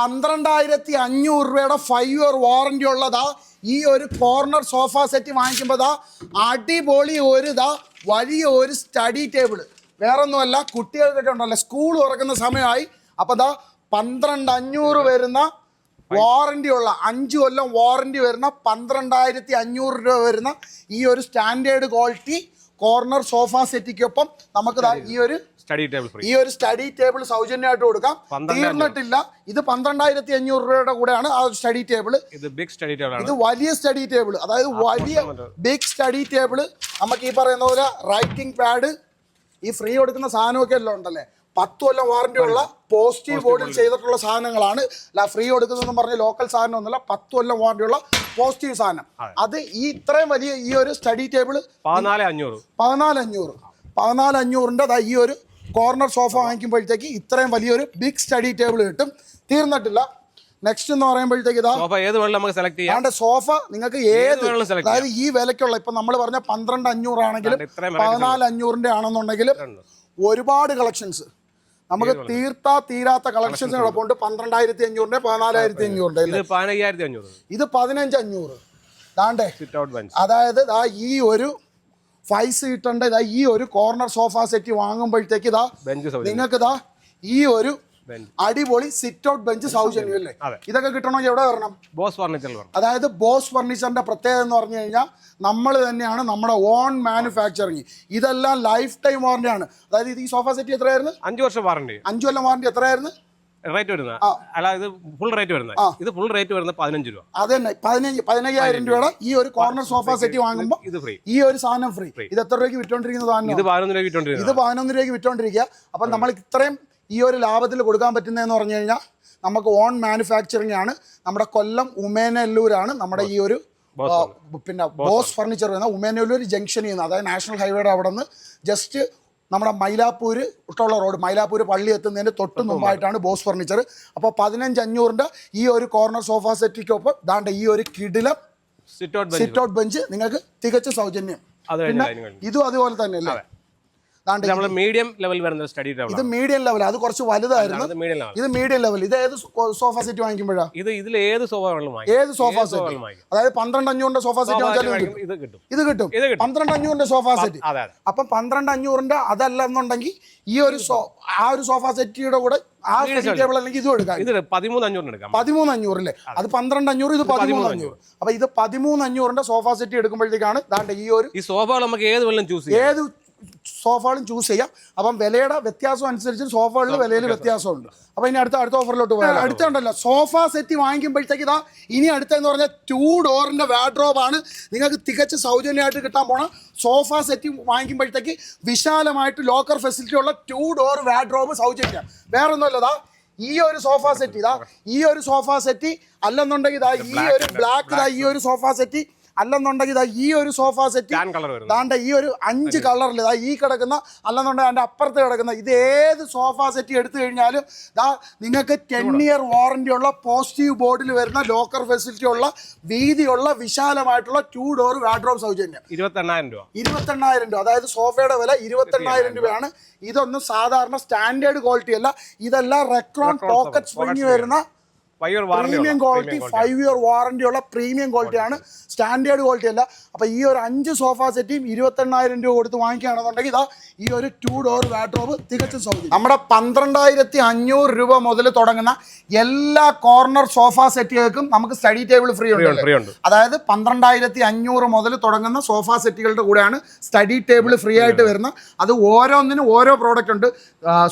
പന്ത്രണ്ടായിരത്തി അഞ്ഞൂറ് രൂപയുടെ ഫൈവ് ഇയർ വാറണ്ടി ഉള്ളതാ. ഈ ഒരു കോർണർ സോഫ സെറ്റ് വാങ്ങിക്കുമ്പോൾ ദാ അടിപൊളി ഒരു ദാ വലിയ ഒരു സ്റ്റഡി ടേബിൾ വേറൊന്നുമല്ല കുട്ടികൾക്കൊക്കെ ഉണ്ടല്ലോ സ്കൂൾ തുറക്കുന്ന സമയമായി. അപ്പോൾ ദാ പന്ത്രണ്ട് അഞ്ഞൂറ് വരുന്ന വാറണ്ടി ഉള്ള അഞ്ച് കൊല്ലം വാറണ്ടി വരുന്ന പന്ത്രണ്ടായിരത്തി അഞ്ഞൂറ് രൂപ വരുന്ന ഈ ഒരു സ്റ്റാൻഡേർഡ് ക്വാളിറ്റി കോർണർ സോഫ സെറ്റിക്കൊപ്പം നമുക്ക് ഈ ഒരു സ്റ്റഡി ടേബിൾ ഫ്രീ ഈ ഒരു സ്റ്റഡി ടേബിൾ സൗജന്യമായിട്ട് കൊടുക്കാം. തീർന്നിട്ടില്ല. ഇത് പന്ത്രണ്ടായിരത്തി അഞ്ഞൂറ് രൂപയുടെ കൂടെയാണ് ആ സ്റ്റഡി ടേബിൾ ഇത് ബിഗ് സ്റ്റഡി ടേബിൾ ഇത് വലിയ സ്റ്റഡി ടേബിൾ അതായത് വലിയ ബിഗ് സ്റ്റഡി ടേബിൾ നമുക്ക് ഈ പറയുന്ന പോലെ റൈറ്റിംഗ് പാഡ് ഈ ഫ്രീ കൊടുക്കുന്ന സാധനമൊക്കെ എല്ലാം ഉണ്ടല്ലേ? പത്ത് കൊല്ലം വാറന്റി ഉള്ള പോസിറ്റീവ് ബോർഡിൽ ചെയ്തിട്ടുള്ള സാധനങ്ങളാണ്. അല്ല ഫ്രീ കൊടുക്കുന്നതെന്ന് പറഞ്ഞ് ലോക്കൽ സാധനം ഒന്നുമല്ല പത്ത് കൊല്ലം വാറന്റി ഉള്ള പോസിറ്റീവ് സാധനം. അത്. ഈ ഇത്രയും വലിയ ഈ ഒരു സ്റ്റഡി ടേബിൾ പതിനാല് അഞ്ഞൂറ്. പതിനാല് അഞ്ഞൂറ്. പതിനാല് അഞ്ഞൂറിന്റെ ഈ ഒരു കോർണർ സോഫ വാങ്ങിക്കുമ്പോഴത്തേക്ക് ഇത്രയും വലിയൊരു ബിഗ് സ്റ്റഡി ടേബിൾ കിട്ടും. തീർന്നിട്ടില്ല. നെക്സ്റ്റ് എന്ന് പറയുമ്പോഴത്തേക്ക് ഇതാ സോഫ ഏത് നമുക്ക് സെലക്ട് ചെയ്യാം. സോഫ നിങ്ങൾക്ക് ഏത് അതായത് ഈ വിലക്കുള്ള ഇപ്പൊ നമ്മൾ പറഞ്ഞ പന്ത്രണ്ട് അഞ്ഞൂറാണെങ്കിലും ആണെങ്കിലും പതിനാല് അഞ്ഞൂറിന്റെ ആണെന്നുണ്ടെങ്കിലും ഒരുപാട് കളക്ഷൻസ് നമുക്ക് തീർത്താ തീരാത്ത കളക്ഷൻസ് കിടപ്പുണ്ട് പന്ത്രണ്ടായിരത്തി അഞ്ഞൂറിന്റെ പതിനാലായിരത്തി അഞ്ഞൂറിന്റെ ഇത് അഞ്ഞൂറ്. പതിനഞ്ച് അഞ്ഞൂറ്. ദാണ്ടേ? അതായത് ഈ ഒരു ഫൈവ് സീറ്ററിന്റെ ഇതാ ഈ ഒരു കോർണർ സോഫ സെറ്റ് വാങ്ങുമ്പോഴത്തേക്ക് ഇതാ നിങ്ങൾക്ക് ഇതാ ഈ ഒരു അടിപൊളി സിറ്റ് ഔട്ട് ബെഞ്ച് സൗജന്യം അല്ലേ? ഇതൊക്കെ കിട്ടണമെങ്കിൽ എവിടെ വരണം? ബോസ് ഫർണിച്ചർ അതായത് ബോസ് ഫർണിച്ചറിന്റെ പ്രത്യേകത എന്ന് പറഞ്ഞു കഴിഞ്ഞാൽ നമ്മൾ തന്നെയാണ് നമ്മുടെ ഓൺ മാനുഫാക്ചറിങ് ഇതെല്ലാം ലൈഫ് ടൈം വാറന്റി ആണ്. അതായത് ഈ സോഫ സെറ്റ് എത്രയായിരുന്നു? അഞ്ചു വർഷം വാറന്റി അഞ്ചു കൊല്ലം വാറന്റി എത്രയായിരുന്നു? റേറ്റ് വരുന്നത് അല്ല ഇത് ഫുൾ റേറ്റ് വരുന്നത്. ഇത് ഫുൾ റേറ്റ് വരുന്നത് പതിനഞ്ച് രൂപ. അത് തന്നെ പതിനഞ്ച് പതിനയ്യായിരം രൂപയുടെ ഈ ഒരു കോർണർ സോഫ സെറ്റ് വാങ്ങുമ്പോൾ ഇത് ഫ്രീ ഈ ഒരു സാധനം ഫ്രീ ഇത് എത്ര രൂപയ്ക്ക് വിറ്റോണ്ടിരിക്കുന്ന സാധനം ഇത് പതിനൊന്ന് രൂപ വിറ്റോണ്ടിരിക്കുക ഇത് പതിനൊന്ന് രൂപയ്ക്ക് വിറ്റോണ്ടിരിക്കുക. അപ്പം നമ്മൾ ഇത്രയും ഈ ഒരു ലാഭത്തിൽ കൊടുക്കാൻ പറ്റുന്നതെന്ന് പറഞ്ഞു കഴിഞ്ഞാൽ നമുക്ക് ഓൺ മാനുഫാക്ചറിങ് ആണ്. നമ്മുടെ കൊല്ലം ഉമേനല്ലൂരാണ് നമ്മുടെ ഈ ഒരു പിന്നെ ബോസ് ഫർണിച്ചർ എന്ന ഉമേനല്ലൂർ ജംഗ്ഷൻ നിന്ന് അതായത് നാഷണൽ ഹൈവേയുടെ അവിടെ നിന്ന് ജസ്റ്റ് നമ്മുടെ മൈലാപ്പൂര് ഇട്ടുള്ള റോഡ് മൈലാപ്പൂർ പള്ളി എത്തുന്നതിന് തൊട്ട് മുമ്പായിട്ടാണ് ബോസ് ഫർണിച്ചർ അപ്പോൾ പതിനഞ്ച് അഞ്ഞൂറിന്റെ ഈ ഒരു കോർണർ സോഫ സെറ്റിക്കൊപ്പം ദാണ്ട ഈ ഒരു കിടിലം സിറ്റ് ഔട്ട് ബെഞ്ച് നിങ്ങൾക്ക് തികച്ച സൗജന്യം. കഴിഞ്ഞു ഇതും അതുപോലെ തന്നെ അല്ലേ ദാണ്ട് നമ്മൾ മീഡിയം ലെവൽ വരുന്ന സ്റ്റഡി ടേബിൾ ഇത് മീഡിയം ലെവൽ അത് കുറച്ച് വലുതായിരുന്നു. ഇത് മീഡിയം ലെവൽ ഇത് ഏത് സോഫ സെറ്റ് വാങ്ങിക്കുമ്പോഴാ? ഇത് ഇതിൽ ഏത് സോഫ ഏത് സോഫ സെറ്റ് അതായത് പന്ത്രണ്ട് അഞ്ഞൂറിന്റെ സോഫ സെറ്റ് വാങ്ങിച്ചാലും ഇത് കിട്ടും. ഇത് കിട്ടും. പന്ത്രണ്ട് അഞ്ഞൂറിന്റെ സോഫ സെറ്റ് അപ്പം പന്ത്രണ്ട് അഞ്ഞൂറിന്റെ അതല്ല എന്നുണ്ടെങ്കിൽ ഈ ഒരു ആ ഒരു സോഫ സെറ്റിയുടെ കൂടെ ആ ടേബിൾ അല്ലെങ്കിൽ ഇതും എടുക്കാം. ഇത് പതിമൂന്ന് അഞ്ഞൂറിന് എടുക്കാം. പതിമൂന്ന് അഞ്ഞൂറ് അല്ലേ അത് പന്ത്രണ്ട് അഞ്ഞൂറ് ഇത് പതിമൂന്ന് അഞ്ഞൂറ്. അപ്പൊ ഇത് പതിമൂന്ന് അഞ്ഞൂറിന്റെ സോഫ സെറ്റ് എടുക്കുമ്പോഴത്തേക്കാണ് ദാണ്ട് ഈ ഒരു ഈ സോഫകൾ നമുക്ക് ഏത് വെള്ളം ചൂസ് ചെയ്യാം. ഏത് സോഫകളും ചൂസ് ചെയ്യാം. അപ്പം വിലയുടെ വ്യത്യാസം അനുസരിച്ച് സോഫകളിൽ വിലയിൽ വ്യത്യാസമുണ്ട്. അപ്പം ഇനി അടുത്ത അടുത്ത ഓഫറിലോട്ട് പോകാം അടുത്തുണ്ടല്ലോ. സോഫ സെറ്റ് വാങ്ങിക്കുമ്പോഴത്തേക്ക് ഇതാ ഇനി അടുത്തെന്ന് പറഞ്ഞാൽ ടൂ ഡോറിന്റെ വാഡ്രോബാണ് നിങ്ങൾക്ക് തികച്ച് സൗജന്യമായിട്ട് കിട്ടാൻ പോണ സോഫ സെറ്റ് വാങ്ങിക്കുമ്പോഴത്തേക്ക് വിശാലമായിട്ട് ലോക്കർ ഫെസിലിറ്റി ഉള്ള ടൂ ഡോർ വാഡ്രോബ് സൗജന്യ. വേറെ ഒന്നുമല്ലതാ ഈ ഒരു സോഫ സെറ്റ് ഇതാ ഈ ഒരു സോഫ സെറ്റ് അല്ലെന്നുണ്ടെങ്കിൽ ഇതാ ഈ ഒരു ബ്ലാക്ക് ഇതാ ഈ ഒരു സോഫ സെറ്റ് അല്ലെന്നുണ്ടെങ്കിൽ ഇതാ ഈ ഒരു സോഫ സെറ്റ് ദാണ്ട ഈ ഒരു അഞ്ച് കളറിൽ ഇതാ ഈ കിടക്കുന്ന അല്ലെന്നുണ്ടെങ്കിൽ അതിന്റെ അപ്പുറത്ത് കിടക്കുന്ന ഇത് ഏത് സോഫ സെറ്റ് എടുത്തു കഴിഞ്ഞാലും ദാ നിങ്ങൾക്ക് ടെൻ ഇയർ വാറണ്ടി ഉള്ള പോസിറ്റീവ് ബോർഡിൽ വരുന്ന ലോക്കർ ഫെസിലിറ്റി ഉള്ള വീതിയുള്ള വിശാലമായിട്ടുള്ള ടു ഡോർ വാഡ്രോബ് സൗജന്യം. ഇരുപത്തെണ്ണായിരം രൂപ. ഇരുപത്തെണ്ണായിരം രൂപ. അതായത് സോഫയുടെ വില ഇരുപത്തെണ്ണായിരം രൂപയാണ്. ഇതൊന്നും സാധാരണ സ്റ്റാൻഡേർഡ് ക്വാളിറ്റി അല്ല. ഇതെല്ലാം റെക്രോൺ ടോക്കറ്റ് സ്പ്രിങ് വരുന്ന premium quality five year warranty ഉള്ള പ്രീമിയം ക്വാളിറ്റി ആണ്. സ്റ്റാൻഡേർഡ് ക്വാളിറ്റി അല്ല. അപ്പൊ ഈ ഒരു അഞ്ച് സോഫ സെറ്റും ഇരുപത്തെണ്ണായിരം രൂപ കൊടുത്ത് വാങ്ങിക്കുകയാണെന്നുണ്ടെങ്കിൽ ഇതാ ഈ ഒരു ടു ഡോർ വാഡ്രോബ് തികച്ചും സൗകര്യം നമ്മുടെ പന്ത്രണ്ടായിരത്തി അഞ്ഞൂറ് രൂപ മുതൽ തുടങ്ങുന്ന എല്ലാ കോർണർ സോഫ സെറ്റുകൾക്കും നമുക്ക് സ്റ്റഡി ടേബിൾ ഫ്രീ ഉണ്ട്. ഫ്രീ ഉണ്ട്. അതായത് പന്ത്രണ്ടായിരത്തി അഞ്ഞൂറ് മുതൽ തുടങ്ങുന്ന സോഫ സെറ്റുകളുടെ കൂടെയാണ് സ്റ്റഡി ടേബിൾ ഫ്രീ ആയിട്ട് വരുന്ന അത് ഓരോന്നിനും ഓരോ പ്രോഡക്റ്റ് ഉണ്ട്.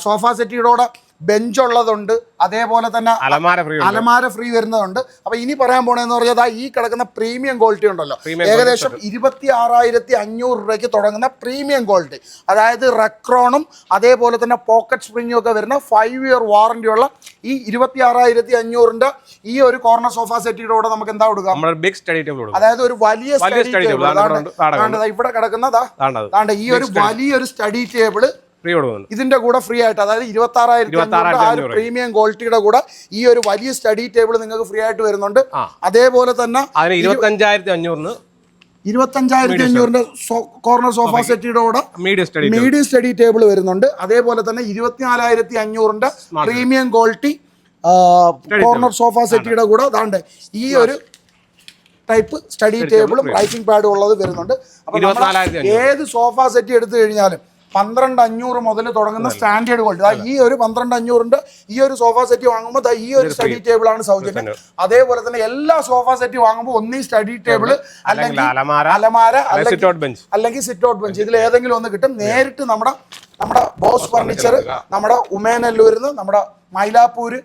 സോഫ സെറ്റുകളുടെ കൂടെ ബെഞ്ച് ഉള്ളതുണ്ട് അതേപോലെ തന്നെ അലമാര ഫ്രീ വരുന്നതുണ്ട്. അപ്പൊ ഇനി പറയാൻ പോണെന്ന് പറഞ്ഞാൽ ഈ കിടക്കുന്ന പ്രീമിയം ക്വാളിറ്റി ഉണ്ടല്ലോ. ഏകദേശം ഇരുപത്തി ആറായിരത്തി അഞ്ഞൂറ് രൂപയ്ക്ക് തുടങ്ങുന്ന പ്രീമിയം ക്വാളിറ്റി. അതായത് റെക്രോണും അതേപോലെ തന്നെ പോക്കറ്റ് സ്പ്രിങ്ങും ഒക്കെ വരുന്ന ഫൈവ് ഇയർ വാറണ്ടി ഉള്ള ഈ ഇരുപത്തി ആറായിരത്തി അഞ്ഞൂറിന്റെ ഈ ഒരു കോർണർ സോഫ സെറ്റിയുടെ കൂടെ നമുക്ക് എന്താ കൊടുക്കാം? നമ്മുടെ ബിഗ് സ്റ്റഡി ടേബിൾ കൊടുക്കും. അതായത് ഒരു വലിയ സ്റ്റഡി ടേബിൾ ഇവിടെ കിടക്കുന്നതാ ഈ ഒരു വലിയൊരു സ്റ്റഡി ടേബിൾ ഫ്രീ കൊടുക്കുന്നുണ്ട് ഇതിന്റെ കൂടെ ഫ്രീ ആയിട്ട് അതായത് ഇരുപത്തി ആറായിരത്തി പ്രീമിയം ക്വാളിറ്റിയുടെ കൂടെ ഈ ഒരു വലിയ സ്റ്റഡി ടേബിൾ നിങ്ങൾക്ക് ഫ്രീ ആയിട്ട് വരുന്നുണ്ട്. അതേപോലെ തന്നെ അതിന് ഇരുപത്തഞ്ചായിരത്തി അഞ്ഞൂറിന് ഇരുപത്തഞ്ചായിരത്തി അഞ്ഞൂറിന്റെ കോർണർ സോഫ സെറ്റിയുടെ കൂടെ മീഡിയം സ്റ്റഡി ടേബിൾ വരുന്നുണ്ട്. അതേപോലെ തന്നെ ഇരുപത്തിനാലായിരത്തി അഞ്ഞൂറിന്റെ പ്രീമിയം ക്വാളിറ്റി കോർണർ സോഫ സെറ്റിയുടെ കൂടെ അതാണ്ട് ഈ ഒരു ടൈപ്പ് സ്റ്റഡി ടേബിളും റൈറ്റിംഗ് പാഡും ഉള്ളത് വരുന്നുണ്ട്. അപ്പൊ. ഏത് സോഫ സെറ്റ് എടുത്തു കഴിഞ്ഞാലും പന്ത്രണ്ട് അഞ്ഞൂറ് മുതൽ തുടങ്ങുന്ന സ്റ്റാൻഡേർഡ് ക്വാളിറ്റി ഈ ഒരു പന്ത്രണ്ട് അഞ്ഞൂറിന്റെ ഈ ഒരു സോഫ സെറ്റ് വാങ്ങുമ്പോൾ ഈ ഒരു സ്റ്റഡി ടേബിൾ ആണ് സൗജന്യം. അതേപോലെ തന്നെ എല്ലാ സോഫ സെറ്റ് വാങ്ങുമ്പോൾ ഒന്നീ സ്റ്റഡി ടേബിൾ അല്ലെങ്കിൽ അലമാര, അല്ലെങ്കിൽ സിറ്റ് ഔട്ട് ബെഞ്ച് ഇതിൽ ഏതെങ്കിലും ഒന്ന് കിട്ടും. നേരിട്ട് നമ്മുടെ നമ്മുടെ ബോസ് ഫർണിച്ചർ നമ്മുടെ ഉമേനല്ലൂരിൽ നിന്ന് നമ്മുടെ മൈലാപ്പൂര്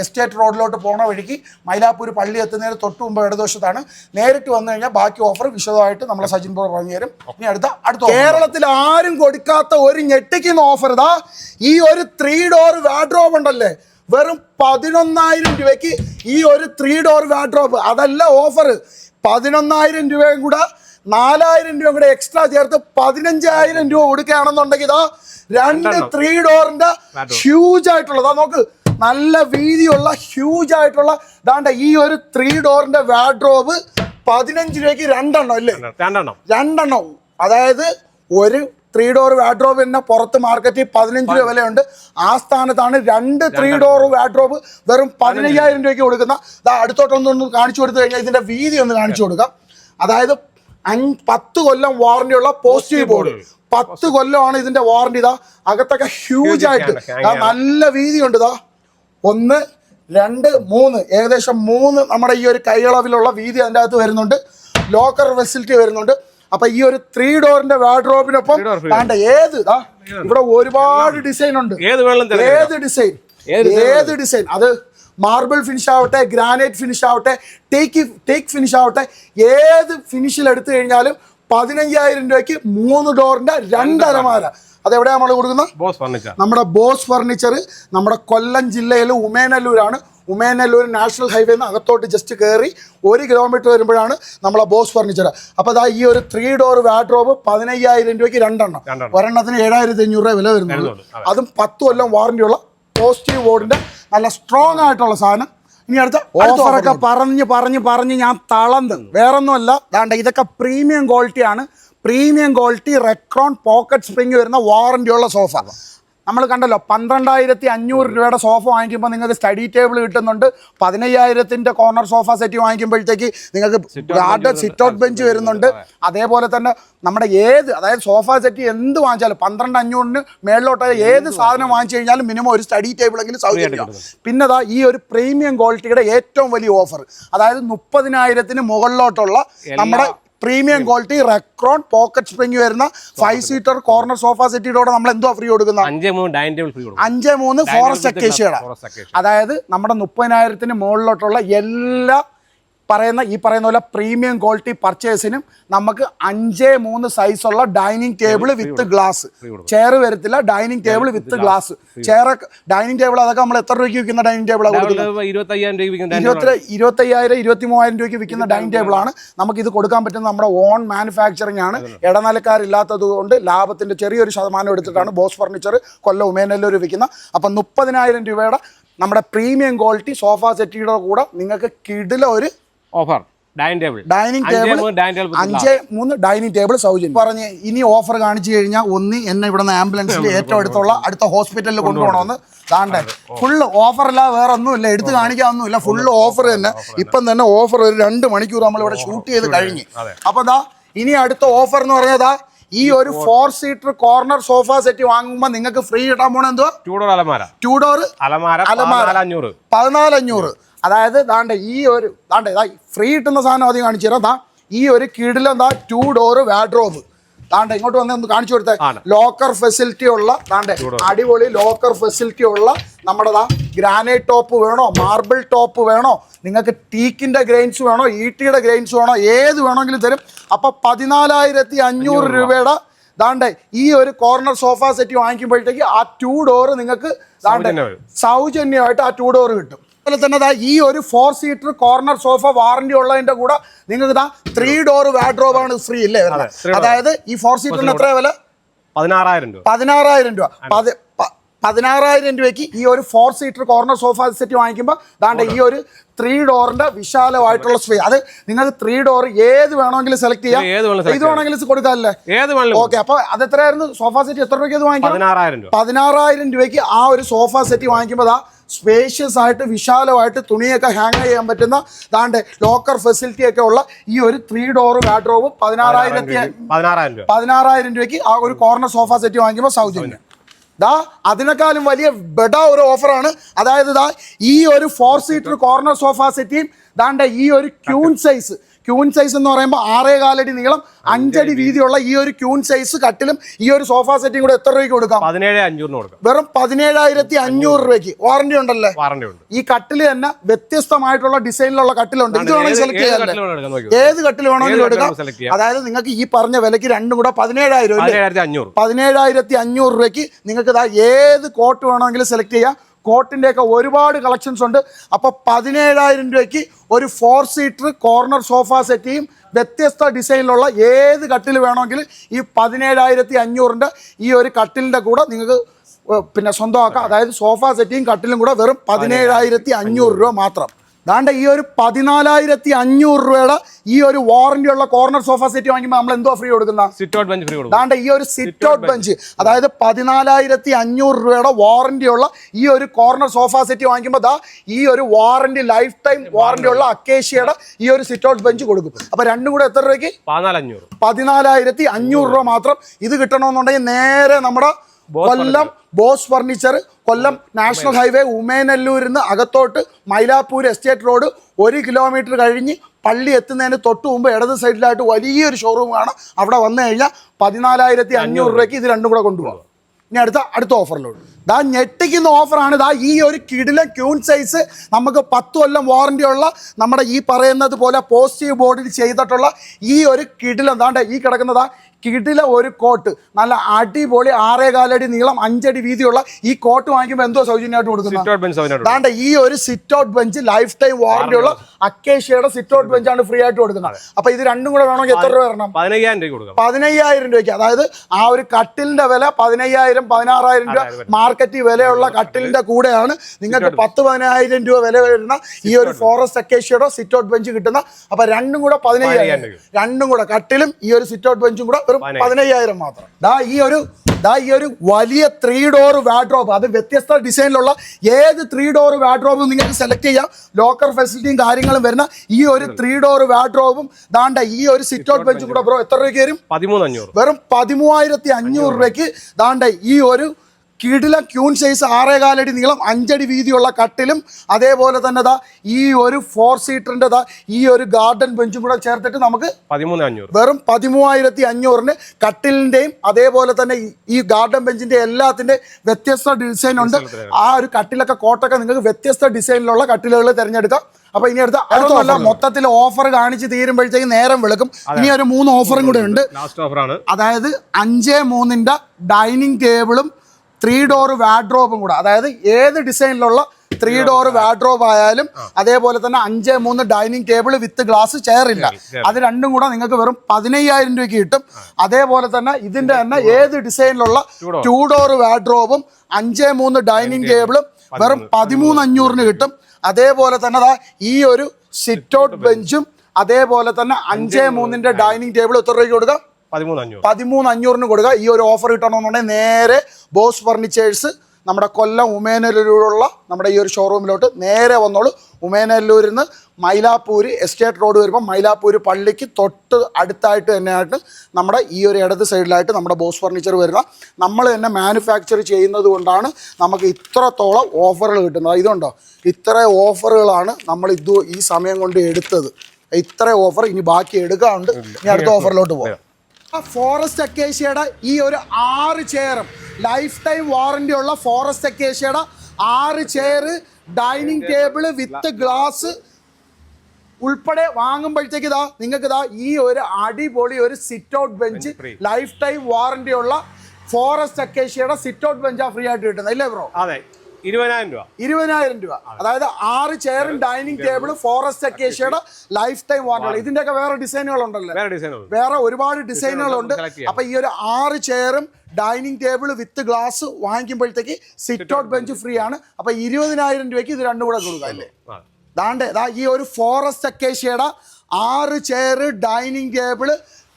എസ്റ്റേറ്റ് റോഡിലോട്ട് പോണ വഴിക്ക് മൈലാപ്പൂർ പള്ളി എത്തുന്നതിന് തൊട്ട് മുമ്പ് ഇടതുവശത്താണ്. നേരിട്ട് വന്നു കഴിഞ്ഞാൽ ബാക്കി ഓഫർ വിശദമായിട്ട് നമ്മളെ സജിൻ ബോർ പറഞ്ഞു തരും ഇനി അടുത്ത അടുത്ത കേരളത്തിൽ ആരും കൊടുക്കാത്ത ഒരു ഞെട്ടിക്കുന്ന ഓഫർ ഇതാ. ഈ ഒരു ത്രീ ഡോർ വാഡ്രോബ് ഉണ്ടല്ലേ? വെറും പതിനൊന്നായിരം രൂപയ്ക്ക് ഈ ഒരു ത്രീ ഡോർ വാഡ്രോബ് അതല്ല ഓഫർ പതിനൊന്നായിരം രൂപയും കൂടെ നാലായിരം രൂപ കൂടെ എക്സ്ട്രാ ചേർത്ത് പതിനഞ്ചായിരം രൂപ കൊടുക്കുകയാണെന്നുണ്ടെങ്കിൽ ഇതാ രണ്ട് ത്രീ ഡോറിന്റെ ഹ്യൂജ് ആയിട്ടുള്ളതാ നോക്ക് നല്ല വീതിയുള്ള ഹ്യൂജ് ആയിട്ടുള്ള ദാണ്ട ഈ ഒരു ത്രീ ഡോറിന്റെ വാഡ്രോബ് പതിനഞ്ച് രൂപയ്ക്ക് രണ്ടെണ്ണം അല്ലേ? രണ്ടെണ്ണം. രണ്ടെണ്ണം. അതായത് ഒരു ത്രീ ഡോർ വാഡ്രോബ് തന്നെ പുറത്ത് മാർക്കറ്റിൽ പതിനഞ്ച് രൂപ വിലയുണ്ട്. ആ സ്ഥാനത്താണ് രണ്ട് ത്രീ ഡോർ വാഡ്രോബ് വെറും പതിനയ്യായിരം രൂപയ്ക്ക് കൊടുക്കുന്ന. ദാ അടുത്തോട്ടൊന്ന് കാണിച്ചു കൊടുത്തു കഴിഞ്ഞാൽ ഇതിന്റെ വീതി ഒന്ന് കാണിച്ചു കൊടുക്കാം. അതായത് അഞ്ച് പത്ത് കൊല്ലം വാറണ്ടി ഉള്ള പോസിറ്റീവ് ബോർഡ് പത്ത് കൊല്ലമാണ് ഇതിന്റെ വാറണ്ടി ഇതാ അകത്തൊക്കെ ഹ്യൂജ് ആയിട്ട്. നല്ല നല്ല വീതിയുണ്ട്. ഇതാ ഒന്ന് രണ്ട് മൂന്ന്. ഏകദേശം മൂന്ന് നമ്മുടെ ഈ ഒരു കൈയളവിലുള്ള വീതി അതിന്റെ അകത്ത് വരുന്നുണ്ട്. ലോക്കർ ഫെസിലിറ്റി വരുന്നുണ്ട്. അപ്പൊ ഈ ഒരു ത്രീ ഡോറിന്റെ free. വേണ്ട ഏത്? ഇവിടെ ഒരുപാട് ഡിസൈൻ ഉണ്ട്. ഏത് ഡിസൈൻ ഏത് ഏത് ഡിസൈൻ അത് മാർബിൾ ഫിനിഷ് ആവട്ടെ ഗ്രാനൈറ്റ് ഫിനിഷ് ആവട്ടെ ടേക്ക് ടേക്ക് ഫിനിഷ് ആവട്ടെ ഏത് ഫിനിഷിൽ എടുത്തു കഴിഞ്ഞാലും പതിനഞ്ചായിരം രൂപയ്ക്ക് മൂന്ന് ഡോറിന്റെ രണ്ട് അലമാര അതെവിടെയാണ് നമ്മൾ കൊടുക്കുന്നത്? Boss furniture. നമ്മുടെ ബോസ് ഫർണിച്ചർ നമ്മുടെ കൊല്ലം ജില്ലയിൽ ഉമേനല്ലൂരാണ്. ഉമേനല്ലൂർ നാഷണൽ ഹൈവേന്ന് അകത്തോട്ട് ജസ്റ്റ് കയറി ഒരു കിലോമീറ്റർ വരുമ്പോഴാണ് നമ്മളെ ബോസ് ഫർണിച്ചർ. അപ്പോൾ അതാ ഈ ഒരു ത്രീ ഡോർ വാഡ്രോബ് പതിനയ്യായിരം രൂപയ്ക്ക് രണ്ടെണ്ണം. ഒരെണ്ണത്തിന് ഏഴായിരത്തി അഞ്ഞൂറ് രൂപ വില വരുന്നുള്ളൂ. അതെ. പത്ത് കൊല്ലം വാറണ്ടിയുള്ള പോസിറ്റീവ് ബോർഡിന്റെ നല്ല സ്ട്രോങ് ആയിട്ടുള്ള സാധനം. ഇനി അടുത്ത ഓഫറൊക്കെ പറഞ്ഞ് പറഞ്ഞ് പറഞ്ഞ് ഞാൻ തളന്ന് വേറൊന്നുമല്ല. ദാണ്ട ഇതൊക്കെ പ്രീമിയം ക്വാളിറ്റിയാണ് premium quality Recron pocket spring വരുന്ന വാറണ്ടി ഉള്ള സോഫ. നമ്മൾ കണ്ടല്ലോ പന്ത്രണ്ടായിരത്തി അഞ്ഞൂറ് രൂപയുടെ സോഫ വാങ്ങിക്കുമ്പോൾ നിങ്ങൾക്ക് സ്റ്റഡി ടേബിൾ കിട്ടുന്നുണ്ട്. പതിനയ്യായിരത്തിന്റെ കോർണർ സോഫ സെറ്റ് വാങ്ങിക്കുമ്പോഴത്തേക്ക് നിങ്ങൾക്ക് ഗാർഡ് സിറ്റ് ഔട്ട് ബെഞ്ച് വരുന്നുണ്ട്. അതേപോലെ തന്നെ നമ്മുടെ ഏത് അതായത് സോഫ സെറ്റ് എന്ത് വാങ്ങിച്ചാലും പന്ത്രണ്ട് അഞ്ഞൂറിന് മേളിലോട്ട് ഏത് സാധനം വാങ്ങിച്ചു കഴിഞ്ഞാലും മിനിമം ഒരു സ്റ്റഡി ടേബിളെങ്കിലും സൗകര്യം പിന്നെ അതാ ഈ ഒരു പ്രീമിയം ക്വാളിറ്റിയുടെ ഏറ്റവും വലിയ ഓഫർ അതായത് മുപ്പതിനായിരത്തിന് മുകളിലോട്ടുള്ള നമ്മുടെ premium quality Recron pocket spring വരുന്ന ഫൈവ് സീറ്റർ കോർണർ സോഫ സെറ്റിയോടെ നമ്മൾ എന്തോ ഫ്രീ കൊടുക്കുന്ന? അഞ്ച് മൂന്ന് ഫോറസ്റ്റ് അക്കേഷ്യയുടെ. അതായത് നമ്മുടെ മുപ്പതിനായിരത്തിന് മുകളിലോട്ടുള്ള എല്ലാ പറയുന്ന ഈ പറയുന്ന പോലെ പ്രീമിയം ക്വാളിറ്റി പർച്ചേസിനും നമുക്ക് അഞ്ച് മൂന്ന് സൈസുള്ള dining table with glass chair വരത്തില്ല dining table with glass chair dining table അതൊക്കെ നമ്മൾ എത്ര രൂപയ്ക്ക് വിൽക്കുന്ന ഡൈനിങ് ടേബിൾ ഇരുപത്തി ഇരുപത്തയ്യായിരം ഇരുപത്തി മൂവായിരം രൂപയ്ക്ക് വിൽക്കുന്ന ഡൈനിങ് ടേബിൾ ആണ്. നമുക്ക് ഇത് കൊടുക്കാൻ പറ്റുന്ന നമ്മുടെ ഓൺ മാനുഫാക്ചറിങ് ആണ്. ഇടനിലക്കാരില്ലാത്തത് കൊണ്ട് ലാഭത്തിന്റെ ചെറിയൊരു ശതമാനം എടുത്തിട്ടാണ് ബോസ് ഫർണിച്ചർ കൊല്ലം ഉമേനല്ലൂർ വിൽക്കുന്ന അപ്പം മുപ്പതിനായിരം രൂപയുടെ നമ്മുടെ പ്രീമിയം ക്വാളിറ്റി സോഫ സെറ്റിയുടെ കൂടെ നിങ്ങൾക്ക് കിടില ഒരു offer. Dining table. Dining table മൂന്ന് ഡൈനിങ് ടേബിൾ അഞ്ച് മൂന്ന് ഡൈനിങ് ടേബിൾ സൗജന്യം. പറഞ്ഞ് ഇനി ഓഫർ കാണിച്ചു കഴിഞ്ഞാൽ ഒന്ന് എന്നെ ഇവിടെ നിന്ന് ആംബുലൻസിൽ ഏറ്റവും അടുത്തുള്ള അടുത്ത ഹോസ്പിറ്റലിൽ കൊണ്ടുപോകണമെന്ന് താണ്ടെ. ഫുള്ള് ഓഫർ അല്ല വേറെ ഒന്നുമില്ല എടുത്ത് കാണിക്കാനൊന്നുമില്ല. ഫുള്ള് ഓഫർ തന്നെ. ഇപ്പം തന്നെ ഓഫർ ഒരു രണ്ട് മണിക്കൂർ നമ്മൾ ഇവിടെ ഷൂട്ട് ചെയ്ത് കഴിഞ്ഞ്. അപ്പൊ ദാ ഇനി അടുത്ത ഓഫർ എന്ന് പറഞ്ഞതാ ഈ ഒരു four seater corner sofa set വാങ്ങുമ്പോൾ നിങ്ങൾക്ക് ഫ്രീ ഇടാൻ പോണെന്തോ ടൂഡോർ അലമാര. ടൂഡോർ അലമാര അലമാര. പതിനാല് അഞ്ഞൂറ് പതിനാല് അഞ്ഞൂറ് അതായത് ദാണ്ട ഈ ഒരു ദാണ്ട ഇതാ ഫ്രീ കിട്ടുന്ന സാധനം ആദ്യം കാണിച്ചു തരാം. ദാ ഈ ഒരു കീടിലും ദാ ടു ഡോർ വാഡ്രോബ് ദാണ്ട ഇങ്ങോട്ട് വന്ന് ഒന്ന് കാണിച്ചു കൊടുത്തേ. ലോക്കർ ഫെസിലിറ്റി ഉള്ള ദാണ്ട അടിപൊളി ലോക്കർ ഫെസിലിറ്റി ഉള്ള നമ്മുടെ ദാ ഗ്രാനൈറ്റ് ടോപ്പ് വേണോ മാർബിൾ ടോപ്പ് വേണോ നിങ്ങൾക്ക് ടീക്കിന്റെ ഗ്രെയിൻസ് വേണോ ഈട്ടിയുടെ ഗ്രെയിൻസ് വേണോ ഏത് വേണമെങ്കിലും തരും. അപ്പോൾ പതിനാലായിരത്തി അഞ്ഞൂറ് രൂപയുടെ ദാണ്ടെ ഈ ഒരു കോർണർ സോഫ സെറ്റ് വാങ്ങിക്കുമ്പോഴത്തേക്ക് ആ ടു ഡോർ നിങ്ങൾക്ക് ദാണ്ടെ സൗജന്യമായിട്ട് ആ ടു ഡോർ കിട്ടും. അതുപോലെ തന്നെ ഈ ഒരു four seater corner sofa warranty ഉള്ളതിന്റെ കൂടെ നിങ്ങൾക്ക് ഇതാ ത്രീ ഡോർ വാഡ്രോബ് ആണ് ഫ്രീ ഇല്ലേ? അതായത് ഈ ഫോർ സീറ്ററിന് എത്ര വില? പതിനാറായിരം രൂപ. പതിനാറായിരം രൂപ. പതിനാറായിരം രൂപയ്ക്ക് ഈ ഒരു four seater corner sofa set വാങ്ങിക്കുമ്പോൾ ദാണ്ട് ഈ ഒരു ത്രീ ഡോറിന്റെ വിശാലമായിട്ടുള്ള സ്പേസ് അത് നിങ്ങൾക്ക് ത്രീ ഡോർ ഏത് വേണമെങ്കിലും സെലക്ട് ചെയ്യാം. ഇത് ഏത് വേണമെങ്കിലും കൊടുക്കാമല്ലേ ഓക്കെ അപ്പൊ അത് എത്രയായിരുന്നു? സോഫ സെറ്റ് എത്ര രൂപയ്ക്ക് അത് വാങ്ങിക്കാം? പതിനാറായിരം രൂപ. പതിനാറായിരം രൂപയ്ക്ക് ആ ഒരു സോഫ സെറ്റ് വാങ്ങിക്കുമ്പോൾ സ്പേഷ്യസ് ആയിട്ട് വിശാലമായിട്ട് തുണിയൊക്കെ ഹാങ് ചെയ്യാൻ പറ്റുന്ന ദാണ്ട് ലോക്കർ ഫെസിലിറ്റി ഒക്കെ ഉള്ള ഈ ഒരു ത്രീ ഡോർ വാഡ്രോബും പതിനാറായിരത്തി പതിനാറായിരം രൂപ. പതിനാറായിരം രൂപയ്ക്ക് ആ ഒരു കോർണർ സോഫ സെറ്റ് വാങ്ങിക്കുമ്പോൾ സൗജന്യം. ദാ അതിനേക്കാളും വലിയ ബെഡ ഒരു ഓഫറാണ് അതായത് ദാ ഈ ഒരു ഫോർ സീറ്റർ കോർണർ സോഫ സെറ്റിയും ദാണ്ട ഈ ഒരു ക്യൂൺ സൈസ് ക്യൂൺ സൈസ് എന്ന് പറയുമ്പോൾ ആറേ കാലടി നീളം അഞ്ചടി വീതിയുള്ള ഈ ഒരു ക്യൂൺ സൈസ് കട്ടിലും ഈ ഒരു സോഫ സെറ്റും കൂടെ എത്ര രൂപയ്ക്ക് കൊടുക്കാം? പതിനേഴ് അഞ്ഞൂറിന് കൊടുക്കാം. വെറും പതിനേഴായിരത്തി അഞ്ഞൂറ് രൂപയ്ക്ക്. വാറണ്ടി ഉണ്ടല്ലേ? വാറണ്ടി ഉണ്ട്. ഈ കട്ടിൽ തന്നെ വ്യത്യസ്തമായിട്ടുള്ള ഡിസൈനിലുള്ള കട്ടിലുണ്ട് ഇത് വേണമെങ്കിൽ സെലക്ട് നോക്കിയോ ഏത് കട്ടിൽ വേണമെങ്കിലും എടുക്കാം. അതായത് നിങ്ങൾക്ക് ഈ പറഞ്ഞ വിലയ്ക്ക് രണ്ടും കൂടെ പതിനേഴായിരം രൂപ പതിനേഴായിരത്തി അഞ്ഞൂറ്. രൂപയ്ക്ക് നിങ്ങൾക്ക് ഏത് കോട്ട് വേണമെങ്കിലും സെലക്ട് ചെയ്യാം. കോട്ടിന്റെ ഒക്കെ ഒരുപാട് കളക്ഷൻസ് ഉണ്ട്. അപ്പോൾ പതിനേഴായിരം രൂപയ്ക്ക് ഒരു ഫോർ സീറ്റർ കോർണർ സോഫ സെറ്റിയും വ്യത്യസ്ത ഡിസൈനിലുള്ള ഏത് കട്ടിൽ വേണമെങ്കിൽ ഈ പതിനേഴായിരത്തി അഞ്ഞൂറിന്റെ ഈ ഒരു കട്ടിലിന്റെ കൂടെ നിങ്ങൾക്ക് പിന്നെ സ്വന്തമാക്കാം. അതായത് സോഫ സെറ്റിയും കട്ടിലും കൂടെ വെറും പതിനേഴായിരത്തി അഞ്ഞൂറ് രൂപ മാത്രം. ദാണ്ട ഈ ഒരു പതിനാലായിരത്തി അഞ്ഞൂറ് രൂപയുടെ ഈ ഒരു വാറന്റി ഉള്ള കോർണർ സോഫ സെറ്റ് വാങ്ങുമ്പോൾ നമ്മൾ എന്തോ ഫ്രീ കൊടുക്കുന്ന? സിറ്റ് ഔട്ട് ബെഞ്ച് ഫ്രീ കൊടുക്കും. ദാണ്ട ഈ ഒരു സിറ്റ് ഔട്ട് ബെഞ്ച് അതായത് പതിനാലായിരത്തി അഞ്ഞൂറ് രൂപയുടെ വാറന്റി ഉള്ള ഈ ഒരു കോർണർ സോഫ സെറ്റ് വാങ്ങിക്കുമ്പോൾ ദാ ഈ ഒരു വാറന്റി ലൈഫ് ടൈം വാറന്റി ഉള്ള അക്കേഷ്യയുടെ ഈ ഒരു സിറ്റ് ഔട്ട് ബെഞ്ച് കൊടുക്കും. അപ്പൊ രണ്ടും കൂടെ എത്ര രൂപയ്ക്ക്? പതിനാലായിരത്തി അഞ്ഞൂറ് രൂപ മാത്രം ഇത് കിട്ടണമെന്നുണ്ടെങ്കിൽ നേരെ നമ്മുടെ Kollam Boss furniture Kollam national highway ഉമേനല്ലൂരിൽ നിന്ന് അകത്തോട്ട് മൈലാപ്പൂർ എസ്റ്റേറ്റ് റോഡ് ഒരു കിലോമീറ്റർ കഴിഞ്ഞ് പള്ളി എത്തുന്നതിന് തൊട്ട് മുമ്പ് ഇടത് സൈഡിലായിട്ട് വലിയൊരു ഷോറൂം കാണാം അവിടെ വന്നു കഴിഞ്ഞാൽ പതിനാലായിരത്തി അഞ്ഞൂറ് രൂപയ്ക്ക് ഇത് രണ്ടും കൂടെ കൊണ്ടുപോകാം. ഇനി അടുത്ത അടുത്ത ഓഫറിലുണ്ട് ദാ ഞെട്ടിക്കുന്ന ഓഫറാണ്. ദാ ഈ ഒരു കിടില ക്യൂൺ സൈസ് നമുക്ക് പത്ത് കൊല്ലം വാറണ്ടി ഉള്ള നമ്മുടെ ഈ പറയുന്നത് പോലെ പോസിറ്റീവ് ബോർഡിൽ ചെയ്തിട്ടുള്ള ഈ ഒരു കിടിലം ദാണ്ട ഈ കിടക്കുന്നതാ കിടില ഒരു കോട്ട്. നല്ല അടിപൊളി ആറേ കാലടി നീളം അഞ്ചടി വീതിയുള്ള ഈ കോട്ട് വാങ്ങിക്കുമ്പോൾ എന്തോ സൗജന്യമായിട്ട് കൊടുക്കുന്നത് ദാണ്ട ഈ ഒരു sit out bench lifetime warranty ഉള്ള അക്കേഷ്യയുടെ സിറ്റ് ഔട്ട് ബെഞ്ചാണ് ഫ്രീ ആയിട്ട് കൊടുക്കുന്നത്. അപ്പൊ ഇത് രണ്ടും കൂടെ വേണമെങ്കിൽ എത്ര രൂപ വരണം? പതിനയ്യായിരം രൂപ കൊടുക്കാം. പതിനയ്യായിരം രൂപയ്ക്ക്. അതായത് ആ ഒരു കട്ടിലിന്റെ വില പതിനയ്യായിരം പതിനാറായിരം രൂപ മാർക്കറ്റിൽ വിലയുള്ള കട്ടിലിന്റെ കൂടെയാണ് നിങ്ങൾക്ക് പത്ത് പതിനായിരം രൂപ വില വരുന്ന ഈ ഒരു ഫോറസ്റ്റ് അക്കേഷ്യയുടെ സിറ്റ് ഔട്ട് ബെഞ്ച് കിട്ടുന്ന അപ്പൊ രണ്ടും കൂടെ പതിനയ്യായിരം. രണ്ടും കൂടെ കട്ടിലും ഈ ഒരു സിറ്റ് ഔട്ട് ബെഞ്ചും കൂടെ വെറും പതിനയ്യായിരം. മാത്രം. ദാ ഈ ഒരു ദാ ഈ ഒരു വലിയ ത്രീ ഡോർ വാഡ്രോബ് അത് വ്യത്യസ്ത ഡിസൈനിലുള്ള ഏത് ത്രീ ഡോർ വാഡ്രോബും നിങ്ങൾക്ക് സെലക്ട് ചെയ്യാം. ലോക്കർ ഫെസിലിറ്റിയും കാര്യങ്ങളും വരുന്ന ഈ ഒരു ത്രീ ഡോർ വാർഡ്രോബും ദാണ്ട ഈ ഒരു സിറ്റ് ഔട്ട് ബെഞ്ചും കൂടെ ബ്രോ എത്ര രൂപയ്ക്ക് വരും? പതിമൂന്ന് വെറും പതിമൂവായിരത്തി അഞ്ഞൂറ് രൂപയ്ക്ക് ദാണ്ട ഈ ഒരു കിടില ക്യൂൺ സൈസ് ആറേ കാലടി നീളം അഞ്ചടി വീതിയുള്ള കട്ടിലും അതേപോലെ തന്നെ ദാ ഈ ഒരു ഫോർ സീറ്ററിന്റെ ദാ ഈ ഒരു ഗാർഡൻ ബെഞ്ചും കൂടെ ചേർത്തിട്ട് നമുക്ക് പതിമൂന്ന് അഞ്ഞൂറ് വെറും പതിമൂവായിരത്തി അഞ്ഞൂറിന് കട്ടിലിന്റെയും അതേപോലെ തന്നെ ഈ- ഈ ഗാർഡൻ ബെഞ്ചിന്റെ എല്ലാത്തിന്റെ വ്യത്യസ്ത ഡിസൈൻ ഉണ്ട്. ആ ഒരു കട്ടിലൊക്കെ കോട്ടൊക്കെ നിങ്ങൾക്ക് വ്യത്യസ്ത ഡിസൈനിലുള്ള കട്ടിലുകൾ തിരഞ്ഞെടുക്കാം. അപ്പൊ ഇനി അടുത്ത അടുത്തല്ല മൊത്തത്തിൽ ഓഫർ കാണിച്ച് തീരുമ്പോഴത്തേക്ക് നേരം വിളക്കും. ഇനി ഒരു മൂന്ന് ഓഫറും കൂടെ ഉണ്ട്. അതായത് അഞ്ച് മൂന്നിന്റെ ഡൈനിങ് ടേബിളും ത്രീ ഡോർ വാഡ്രോബും കൂടെ. അതായത് ഏത് ഡിസൈനിലുള്ള ത്രീ ഡോർ വാഡ്രോബ് ആയാലും അതേപോലെ തന്നെ അഞ്ച് മൂന്ന് dining table with glass chair ഇല്ല. അത് രണ്ടും കൂടെ നിങ്ങൾക്ക് വെറും പതിനയ്യായിരം രൂപയ്ക്ക് കിട്ടും. അതേപോലെ തന്നെ ഇതിന്റെ തന്നെ ഏത് ഡിസൈനിലുള്ള ടു ഡോർ വാഡ്രോബും അഞ്ച് മൂന്ന് ഡൈനിങ് ടേബിളും വെറും പതിമൂന്ന് അഞ്ഞൂറിന് കിട്ടും. അതേപോലെ തന്നെ ഈ ഒരു സിറ്റ് ഔട്ട് ബെഞ്ചും അതേപോലെ തന്നെ അഞ്ച് മൂന്നിന്റെ ഡൈനിങ് ടേബിൾ എത്ര രൂപയ്ക്ക് കൊടുക്കാം? പതിമൂന്ന് അഞ്ഞൂറിന് കൊടുക്കുക ഈ ഒരു ഓഫർ കിട്ടണമെന്നുണ്ടെങ്കിൽ നേരെ ബോസ് ഫർണിച്ചേഴ്സ് നമ്മുടെ കൊല്ലം ഉമേനല്ലൂരിലുള്ള നമ്മുടെ ഈ ഒരു ഷോറൂമിലോട്ട് നേരെ വന്നോളൂ. ഉമേനല്ലൂരിൽ നിന്ന് മൈലാപ്പൂർ എസ്റ്റേറ്റ് റോഡ് വരുമ്പോൾ മൈലാപ്പൂർ പള്ളിക്ക് തൊട്ട് അടുത്തായിട്ട് തന്നെയായിട്ട് നമ്മുടെ ഈ ഒരു ഇടത് സൈഡിലായിട്ട് നമ്മുടെ ബോസ് ഫർണിച്ചർ വരുന്ന. നമ്മൾ തന്നെ മാനുഫാക്ചർ ചെയ്യുന്നത് കൊണ്ടാണ് നമുക്ക് ഇത്രത്തോളം ഓഫറുകൾ കിട്ടുന്നത്. ഇതുണ്ടോ? ഇത്ര ഓഫറുകളാണ് നമ്മൾ ഇത് ഈ സമയം കൊണ്ട് എടുത്തത്. ഇത്ര ഓഫർ ഇനി ബാക്കി എടുക്കാറുണ്ട് ഇനി അടുത്ത ഓഫറിലോട്ട് പോകാം ഫോറസ്റ്റ് അക്കേഷ്യയുടെ ഈ ഒരു ആറ് ചെയറും ലൈഫ് ടൈം വാറണ്ടി ഉള്ള ഫോറസ്റ്റ് അക്കേഷ്യയുടെ ആറ് chair dining table with glass ഉൾപ്പെടെ വാങ്ങുമ്പോഴത്തേക്ക് ഇതാ നിങ്ങൾക്ക് ഇതാ ഈ ഒരു അടിപൊളി ഒരു sit out bench lifetime warranty ഉള്ള ഫോറസ്റ്റ് അക്കേഷ്യയുടെ സിറ്റ് ഔട്ട് ബെഞ്ച് ഫ്രീ ആയിട്ട് കിട്ടുന്നത്. അല്ലേ ബ്രോ അതെ. ഇരുപതിനായിരം രൂപ. ഇരുപതിനായിരം രൂപ. അതായത് ആറ് ചെയറും ഡൈനിങ് ടേബിൾ ഫോറസ്റ്റ് അക്കേഷ്യയുടെ ലൈഫ് ടൈം വാറണ്ടി ഇതിന്റെയൊക്കെ വേറെ ഡിസൈനുകൾ ഉണ്ടല്ലോ വേറെ ഡിസൈനുകൾ വേറെ ഒരുപാട് ഡിസൈനുകളുണ്ട്. അപ്പൊ ഈ ഒരു ആറ് ചെയറും ഡൈനിങ് ടേബിൾ വിത്ത് ഗ്ലാസ് വാങ്ങിക്കുമ്പോഴത്തേക്ക് സിറ്റ് ഔട്ട് ബെഞ്ച് ഫ്രീ ആണ്. അപ്പൊ ഇരുപതിനായിരം രൂപയ്ക്ക് ഇത് രണ്ടും കൂടെ കൊടുക്കാം അല്ലേ? ദാണ്ടേ ദാണ്ട് ദാ ഈ ഒരു ഫോറസ്റ്റ് അക്കേഷ്യയുടെ ആറ് chair dining table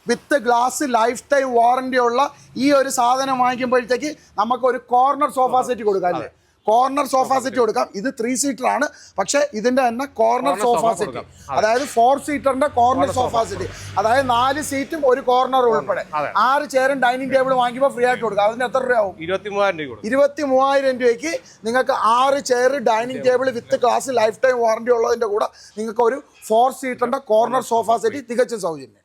with glass lifetime warranty ഉള്ള ഈ ഒരു സാധനം വാങ്ങിക്കുമ്പോഴത്തേക്ക് നമുക്ക് ഒരു കോർണർ സോഫ സെറ്റ് കൊടുക്കാം അല്ലേ? കോർണർ സോഫ സെറ്റ് കൊടുക്കാം. ഇത് ത്രീ സീറ്റർ ആണ്. പക്ഷേ ഇതിന്റെ തന്നെ കോർണർ സോഫ സെറ്റ് അതായത് ഫോർ സീറ്ററിന്റെ കോർണർ സോഫ സെറ്റ് അതായത് നാല് സീറ്റും ഒരു കോർണർ ഉൾപ്പെടെ. ആറ് ചെയറും ഡൈനിങ് ടേബിൾ വാങ്ങിക്കുമ്പോൾ ഫ്രീ ആയിട്ട് കൊടുക്കാം. അതിന് എത്ര രൂപയാവും? മൂവായിരം ഇരുപത്തി മൂവായിരം രൂപയ്ക്ക് നിങ്ങൾക്ക് ആറ് chair dining table with glass lifetime warranty ഉള്ളതിന്റെ കൂടെ നിങ്ങൾക്ക് ഒരു ഫോർ സീറ്ററിന്റെ കോർണർ സോഫ സെറ്റ് തികച്ചും സൗജന്യം.